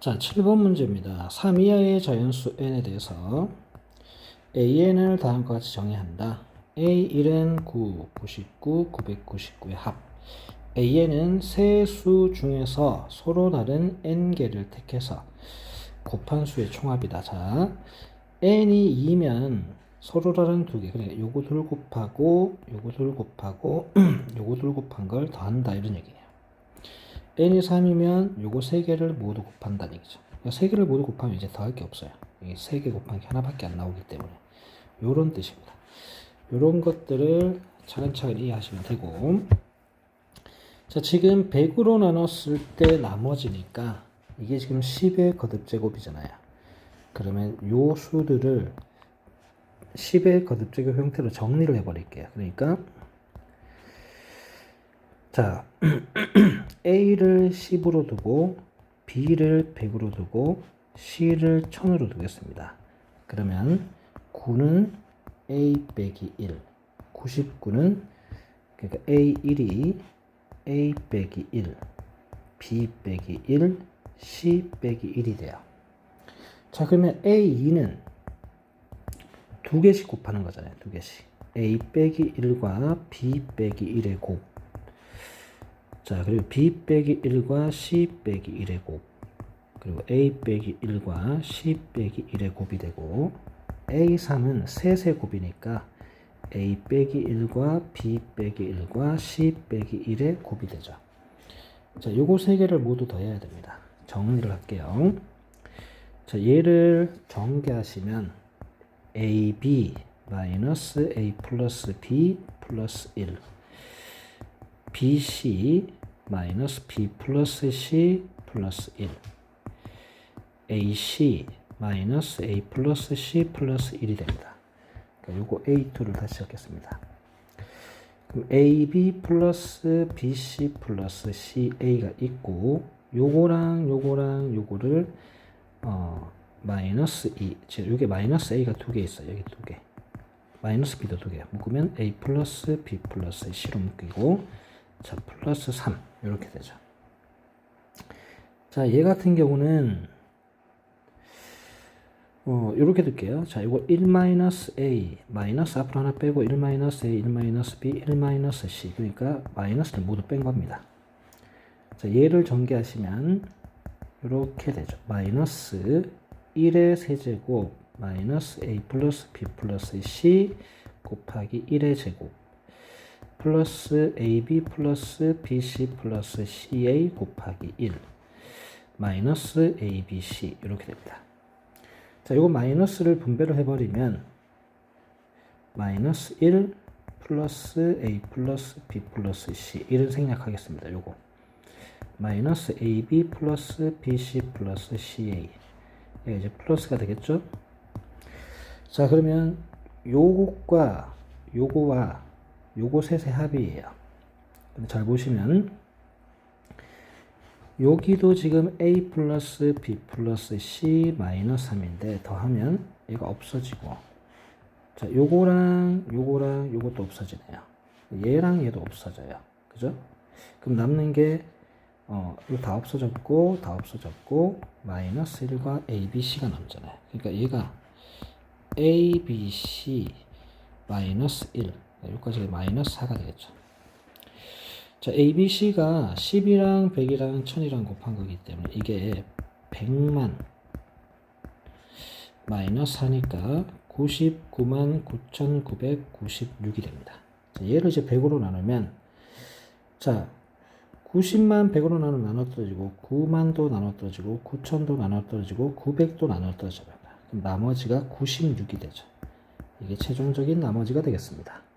자, 7번 문제입니다. 3 이하의 자연수 n에 대해서 an을 다음과 같이 정의한다. a1은 9, 99, 999의 합. an은 세 수 중에서 서로 다른 n개를 택해서 곱한 수의 총합이다. 자, n이 2면 서로 다른 두 개. 그러니까 요거 둘 곱하고 요거 둘 곱하고 요거 둘 곱한 걸 더한다 이런 얘기예요. N이 3이면 요거 세 개를 모두 곱한다는 얘기죠. 그러니까 세 개를 모두 곱하면 이제 더할 게 없어요. 이게 세개 곱한 게 하나밖에 안 나오기 때문에 요런 뜻입니다. 요런 것들을 차근차근 이해하시면 되고 자 지금 100으로 나눴을 때 나머지니까 이게 지금 10의 거듭제곱이잖아요. 그러면 요 수들을 10의 거듭제곱 형태로 정리를 해버릴게요. 그러니까 자 A를 10으로 두고 B를 100으로 두고 C를 1000으로 두겠습니다. 그러면 9는 A 빼기 1 99는 그러니까 A1이 A 빼기 1 B 빼기 1 C 빼기 1이 돼요. 자 그러면 A2는 두 개씩 곱하는 거잖아요. 두 개씩. A 빼기 1과 B 빼기 1의 곱. 자, 그리고 B 빼기 1과 C 빼기 1의 곱. 그리고 A 빼기 1과 C 빼기 1의 곱이 되고 A3은 셋의 곱이니까 A 빼기 1과 B 빼기 1과 C 빼기 1의 곱이 되죠. 자, 요거 세 개를 모두 더해야 됩니다. 정리를 할게요. 자, 얘를 전개하시면 AB 마이너스 A 플러스 B 플러스 1 BC 마이너스 B 플러스 C 플러스 1 AC 마이너스 A 플러스 C 플러스 1이 됩니다. 그러니까 요거 A2를 다시 적겠습니다. AB 플러스 BC 플러스 CA가 있고 요거랑 요거랑 요거를 어 마이너스 2 즉 요게 마이너스 A가 두 개 있어요. 여기 두 개. 마이너스 B도 두 개. 묶으면 A 플러스 B 플러스 C로 묶이고 자 플러스 3 이렇게 되죠. 자, 얘 같은 경우는 어, 이렇게 둘게요. 자, 이거 1 마이너스 앞으로 하나 빼고 1 마이너스 A, 1 마이너스 B, 1 마이너스 C 그러니까 마이너스를 모두 뺀 겁니다. 자, 얘를 전개하시면 이렇게 되죠. 마이너스 1의 세제곱 마이너스 A 플러스 B 플러스 C 곱하기 1의 제곱 플러스 AB 플러스 BC 플러스 CA 곱하기 1 마이너스 ABC 이렇게 됩니다. 자, 이거 마이너스를 분배를 해버리면 마이너스 1 플러스 A 플러스 B 플러스 C 1은 생략하겠습니다. 요거 마이너스 AB 플러스 BC 플러스 CA 예, 이제 플러스가 되겠죠? 자 그러면 요것과 요거와 요거 셋의 합이에요. 잘 보시면 여기도 지금 A 플러스 B 플러스 C 마이너스 3인데 더하면 얘가 없어지고 자 요거랑 요거랑 요것도 없어지네요. 얘랑 얘도 없어져요. 그죠? 그럼 남는 게 어, 이거 다 없어졌고 다 없어졌고 마이너스 1과 A, B, C가 남잖아요. 그러니까 얘가 A, B, C 마이너스 1 여기까지 마이너스 4가 되겠죠. 자, A, B, C가 10이랑 100이랑 1000이랑 곱한 거기 때문에 이게 100만 마이너스 4니까 99만 9996이 됩니다. 자, 얘를 이제 100으로 나누면 자, 90만 100으로 나누 나눠 떨어지고 9만도 나눠 떨어지고 9천도 나눠 떨어지고 900도 나눠 떨어집니다. 그럼 나머지가 96이 되죠. 이게 최종적인 나머지가 되겠습니다.